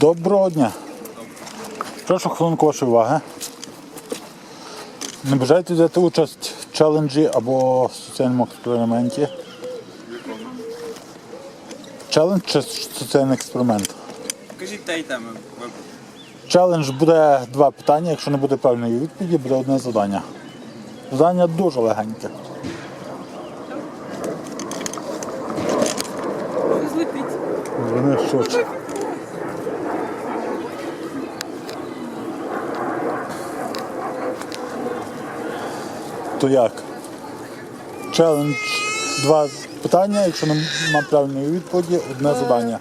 Доброго дня. Прошу хвилинку вашої уваги. Не бажаєте взяти участь в челенджі або соціальному експерименті? Челендж чи соціальний експеримент? Покажіть те й те. Челендж буде два питання. Якщо не буде правильної відповіді, буде одне завдання. Завдання дуже легеньке. Вони швидше. То як? Челендж два питання, якщо немає правильної відповіді, одне завдання.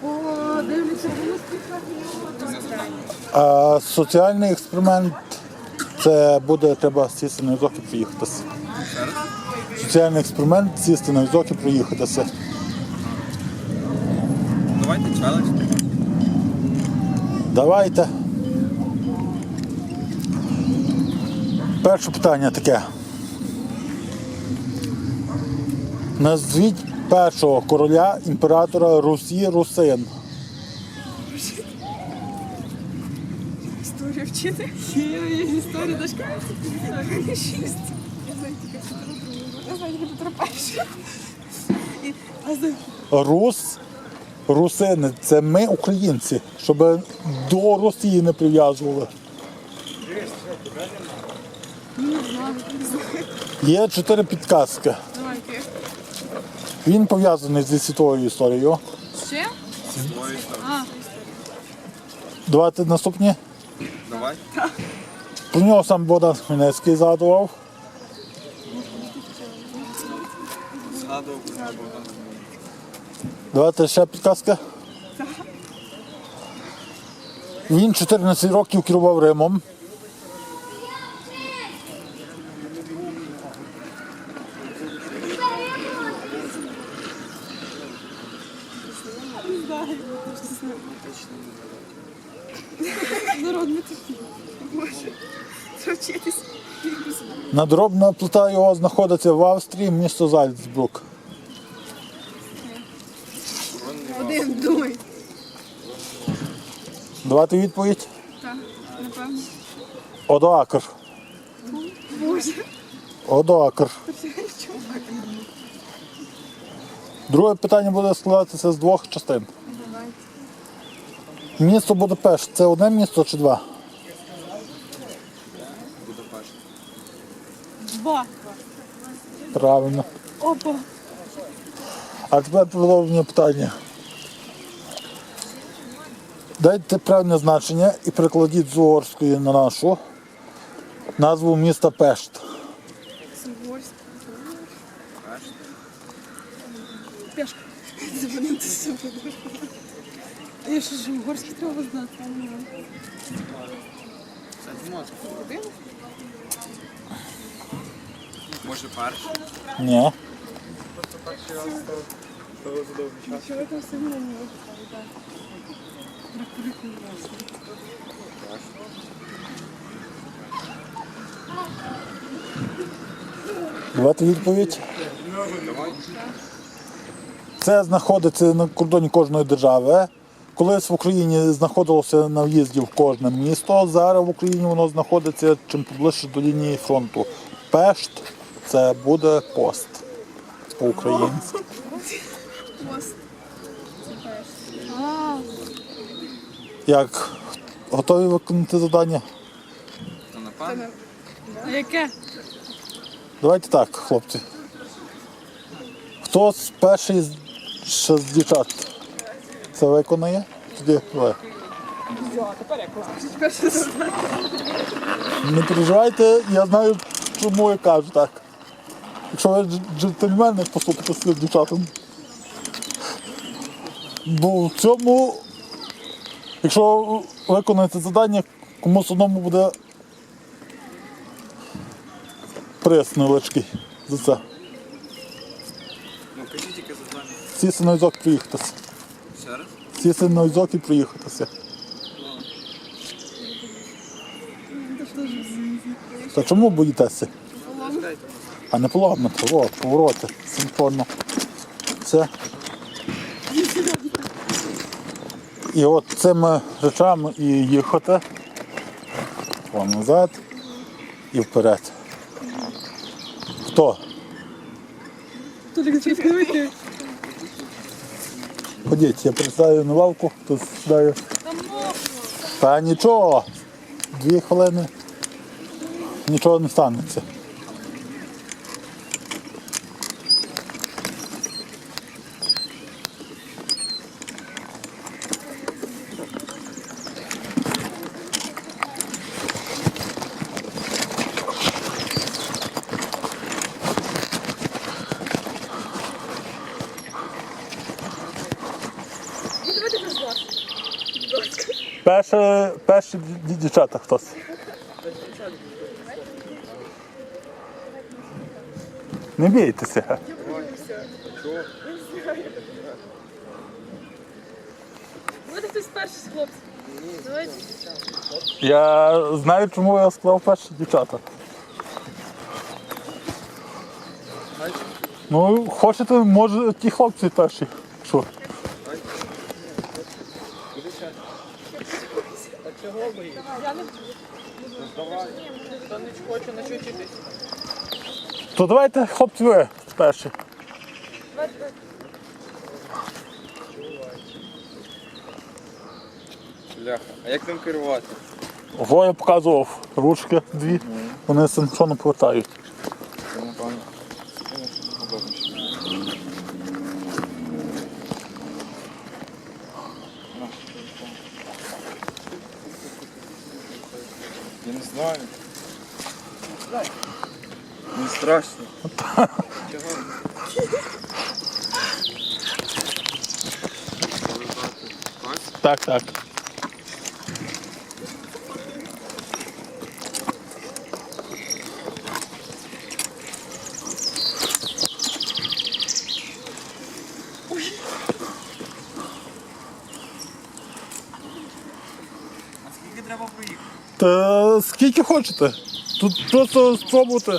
А соціальний експеримент це буде треба сісти на візок і проїхатися. Соціальний експеримент сісти на візок і проїхатися. Давайте челендж. Давайте. Перше питання таке. Назвіть першого короля імператора Русі Русин. Історію вчити. Історію дошка. Шість. Рус, русини це ми українці, щоб до Росії не прив'язували. Є чотири підказки. Він пов'язаний зі світовою історією. Ще? А, Давайте наступні. Давай. Про нього сам Богдан Хмельницький згадував. Згадував Богдан. Давайте ще підказка. Він 14 років керував Римом. народ ми такі. Боже. Треба вчитись. Надробна плита його знаходиться в Австрії, місто Зальцбрук. Один думай. Давайте відповідь. Так, напевно. Одоакр. Боже. Одоакр. Друге питання буде складатися з двох частин. Місто Будапешт це одне місто чи два? Будапешт. Два. Правильно. Опа. А тепер продовження питання. Дайте правильне значення і перекладіть з угорської на нашу назву міста Пешт. Пешка. Я що ж угорський треба знати. Може перший? Ні. Давайте відповідь. Це знаходиться на кордоні кожної держави. Колись в Україні знаходилося на в'їзді в кожне місто. Зараз в Україні воно знаходиться чим поближче до лінії фронту. Пешт це буде пост по-українськи. Мост. А, Як готові виконати завдання? А яке? Давайте так, хлопці. Хто з перший ще з дівчат це виконає? Тоді ви. Перше. Не переживайте, я знаю, чому я кажу так. Якщо ви дж- джентльмени, поступите з дівчатам. Бо в цьому, якщо виконаєте завдання, комусь одному буде приз невеличкий за це. Ну кажіть яке завдання. Сісти на візок і проїхатися. Ще раз? Сісти на візок і проїхатися. Та чому боїтеся? А не поламати, о, повороти, синхронно. Все. І от цими речами і їхати. О, назад і вперед. Хто? Ходіть, я присідаю на лавку, тут сідаю. Та нічого. Дві хвилини. Нічого не станеться. Перше, перші дівчата хтось. Не бійтеся. Буде хтось перший з хлопців. Давайте. Я знаю, чому я сказав перші дівчата. Ну, хочете, може ті хлопці перші. Що? То давайте, хлопці, ви перші. Бляха. А як ним керувати? Ого, я показував ручки дві, вони синхронно повертають. Це напевно. Я знаю. Не страшно. Так, так. Та скільки хочете? Тут просто спробуйте.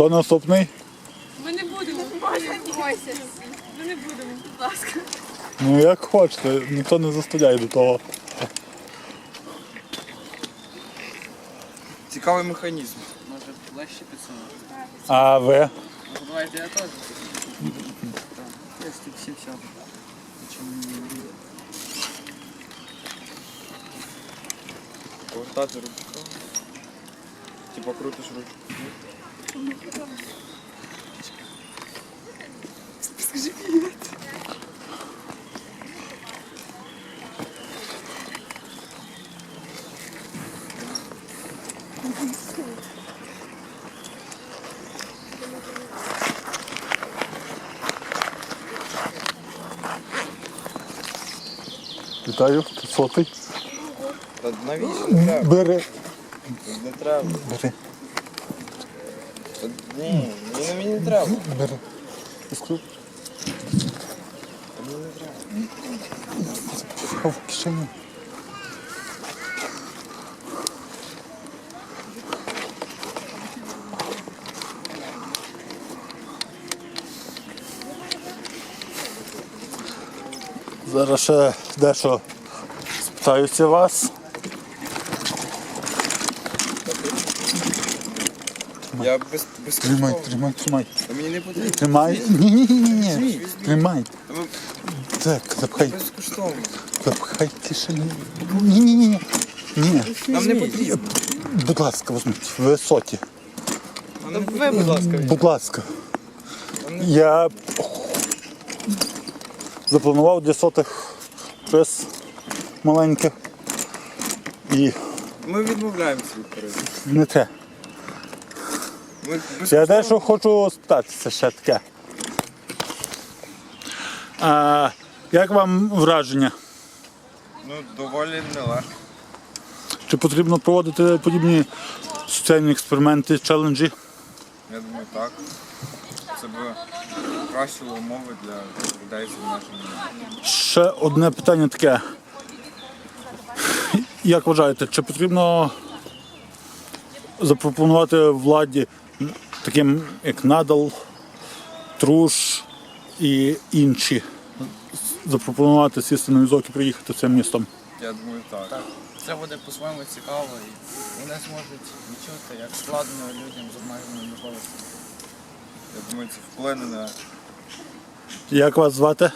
Хто наступний? Ми не будемо. Ми не будемо, будь ласка. Ну як хочете, ніхто не заставляє до того. Цікавий механізм. Може легше підсунути? А ви? Ну, давайте я теж. Я тут всі сяду. Чому не Повертати ручку. Типа крутиш ручку. Вітаю, ти сотий. Навіщо? Бери. Не треба. Бери, Та Ні, мені, мені не треба. бери. Я Мені не треба. Сховав в кишені. Зараз ще дещо спитаюся вас. Я без, без Тримай, тримай, тримай. Та мені не потрібно. Тримай. Ні, ні, ні, ні, ні. Тримай. Та ви Так, запхай. безкоштовно. Запхай в кишені. Ні, ні, ні. Ні. Нам не потрібно. Будь ласка, візьміть. Ви соті. Ви, будь ласка. Будь ласка. Я запланував для сотих щось маленьке. І Ми відмовляємося від перегляду. не те. Я дещо хочу спитатися ще таке. А, як вам враження? ну, доволі нелегко. Чи потрібно проводити подібні соціальні експерименти, челенджі? Я думаю, так. Це б кращили умови для людей з обмеженими. Ще одне питання таке. Як вважаєте, чи потрібно запропонувати владі таким як Надал, Труш і інші запропонувати сісти на візок і приїхати цим містом? Я думаю, так. Це буде по-своєму цікаво і вони зможуть відчути, як складно людям з обмеженими можливостями. Я думаю, це вплине на Як вас звати?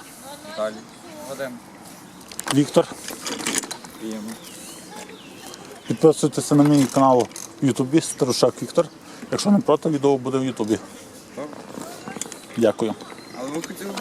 далі. Вадим, Віктор. Приємно. Підписуйтеся на мій канал в Ютубі Старушак Віктор. Якщо не проти, відео буде в Ютубі. Дякую. Але ви хотіли б